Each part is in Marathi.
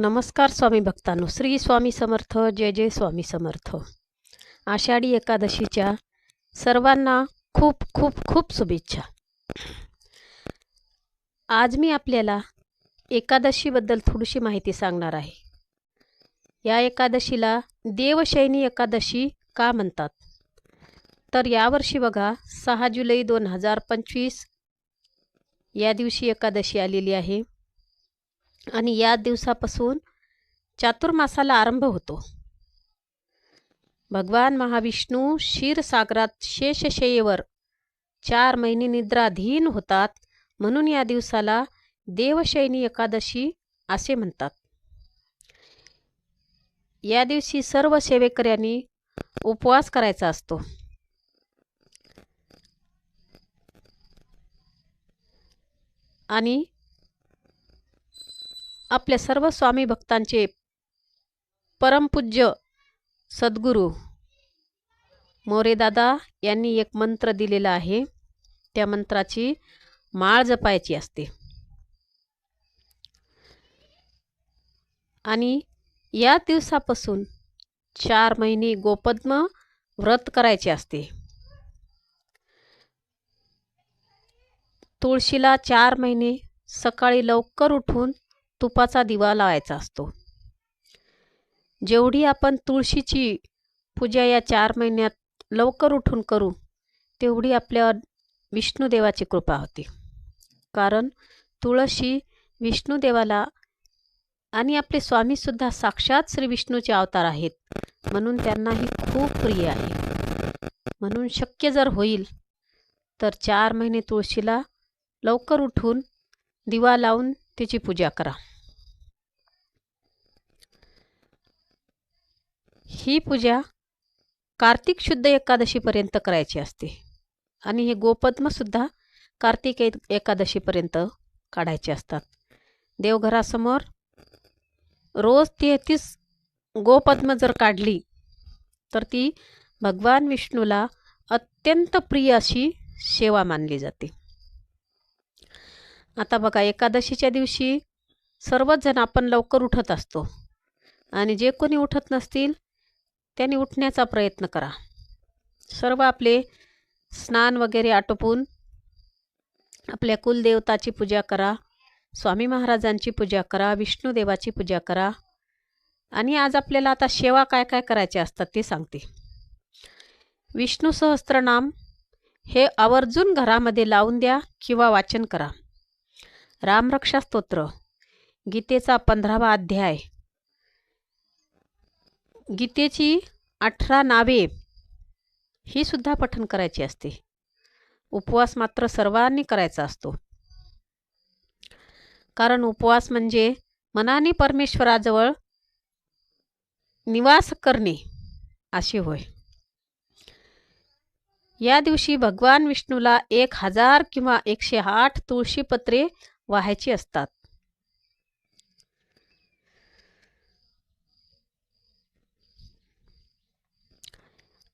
नमस्कार स्वामी भक्तांनो. श्री स्वामी समर्थ जय जय स्वामी समर्थ. आषाढी एकादशीच्या सर्वांना खूप खूप खूप शुभेच्छा. आज मी आपल्याला एकादशीबद्दल थोडीशी माहिती सांगणार आहे. या एकादशीला देवशैनी एकादशी का म्हणतात? तर यावर्षी बघा सहा जुलै दोन हजार पंचवीस या दिवशी एकादशी आलेली आहे. आणि या दिवसापासून चातुर्मासाला आरंभ होतो. भगवान महाविष्णू क्षीरसागरात शेषशयेवर चार महिने निद्राधीन होतात म्हणून या दिवसाला देवशैनी एकादशी असे म्हणतात. या दिवशी सर्व सेवेकऱ्यांनी उपवास करायचा असतो. आणि आपल्या सर्व स्वामी भक्तांचे परमपूज्य सद्गुरू मोरेदादा यांनी एक मंत्र दिलेला आहे. त्या मंत्राची माळ जपायची असते. आणि या दिवसापासून चार महिने गोपद्म व्रत करायचे असते. तुळशीला चार महिने सकाळी लवकर उठून तुपाचा दिवा लावायचा असतो. जेवढी आपण तुळशीची पूजा या चार महिन्यात लवकर उठून करू तेवढी आपल्या विष्णुदेवाची कृपा होती. कारण तुळशी विष्णुदेवाला आणि आपले स्वामीसुद्धा साक्षात श्री विष्णूचे अवतार आहेत म्हणून त्यांना ही खूप प्रिय आहे. म्हणून शक्य जर होईल तर चार महिने तुळशीला लवकर उठून दिवा लावून तिची पूजा करा. ही पूजा कार्तिक शुद्ध एकादशीपर्यंत करायची असते. आणि हे गोपद्मसुद्धा कार्तिक एक एकादशीपर्यंत काढायचे असतात. देवघरासमोर रोज तेहतीस गोपद्म जर काढली तर ती भगवान विष्णूला अत्यंत प्रिय अशी सेवा मानली जाते. आता बघा एकादशीच्या दिवशी सर्वच जण आपण लवकर उठत असतो. आणि जे कोणी उठत नसतील त्याने उठण्याचा प्रयत्न करा. सर्व आपले स्नान वगैरे आटोपून आपल्या कुलदेवताची पूजा करा स्वामी महाराजांची पूजा करा विष्णुदेवाची पूजा करा आणि आज आपल्याला आता सेवा काय काय करायच्या असतात ते सांगते. विष्णू सहस्त्रनाम हे आवर्जून घरामध्ये लावून द्या किंवा वाचन करा. रामरक्षा स्तोत्र गीतेचा पंधरावा अध्याय. गीतेची अठरा नावे ही सुद्धा पठन करायची असते. उपवास मात्र सर्वांनी करायचा असतो. कारण उपवास म्हणजे मनाने परमेश्वराजवळ निवास करणे अशी होय. या दिवशी भगवान विष्णूला एक हजार किंवा एकशे आठ तुळशीपत्रे वाहायची असतात.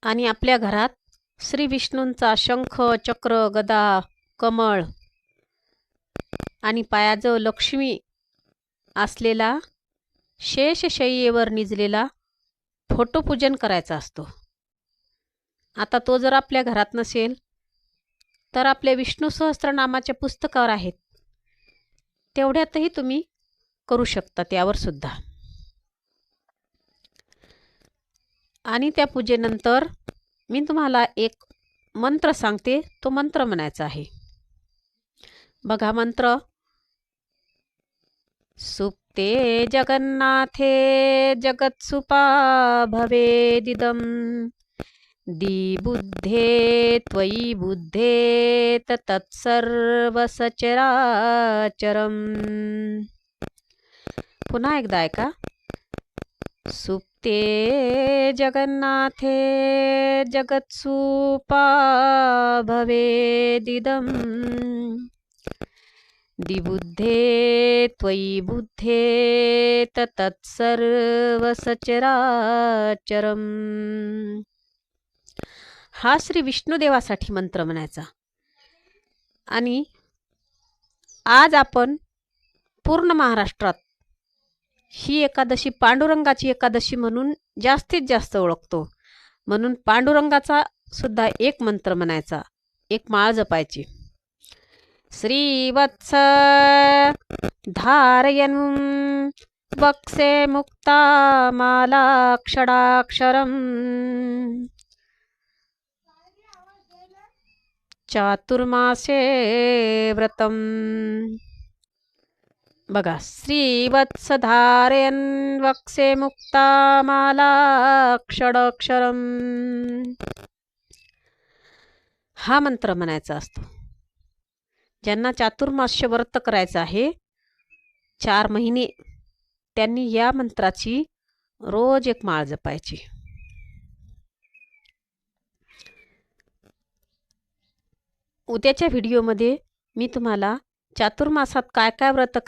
आणि आपल्या घरात श्री विष्णूंचा शंख चक्र गदा कमळ आणि पायाजवळ लक्ष्मी असलेला शेषशय्येवर निजलेला फोटोपूजन करायचा असतो. आता तो जर आपल्या घरात नसेल तर आपल्या विष्णू सहस्त्रनामाच्या पुस्तकावर आहेत. तेवढ्यातही तुम्ही करू शकता त्यावर सुद्धा. आणि त्या पूजेनंतर मी तुम्हाला एक मंत्र सांगते. तो मंत्र म्हणायचा आहे. बघा मंत्र. सुप्ते जगन्नाथे जगत्सुपा भवेदिदं. दिबुद्धे त्वयि बुद्धे तत्सर्वसचराचरम. पुन्हा एकदा ऐका. सुप्ते जगन्नाथे जगत्सुपा भवेदिदम्। दिबुद्धे त्वयि बुद्धे तत्सर्वसचराचरम्। हा श्री विष्णुदेवासाठी मंत्र म्हणायचा. आणि आज आपण पूर्ण महाराष्ट्रात ही एकादशी पांडुरंगाची एकादशी म्हणून जास्तीत जास्त ओळखतो. म्हणून पांडुरंगाचा सुद्धा एक मंत्र म्हणायचा एक माळ जपायची. श्रीवत्स धारयन वक्से मुक्ता मालाक्षराक्षरम्। चातुर्मासे व्रतम। बघा श्रीवत्स वक्से मुक्ता मालाक्षराक्षरम हा मंत्र म्हणायचा असतो. ज्यांना चातुर्मास्य व्रत करायचं आहे चार महिने त्यांनी या मंत्राची रोज एक माळ जपायची. उद्याच्या व्हिडिओमध्ये मी तुम्हाला चातुर्मासात काय काय व्रत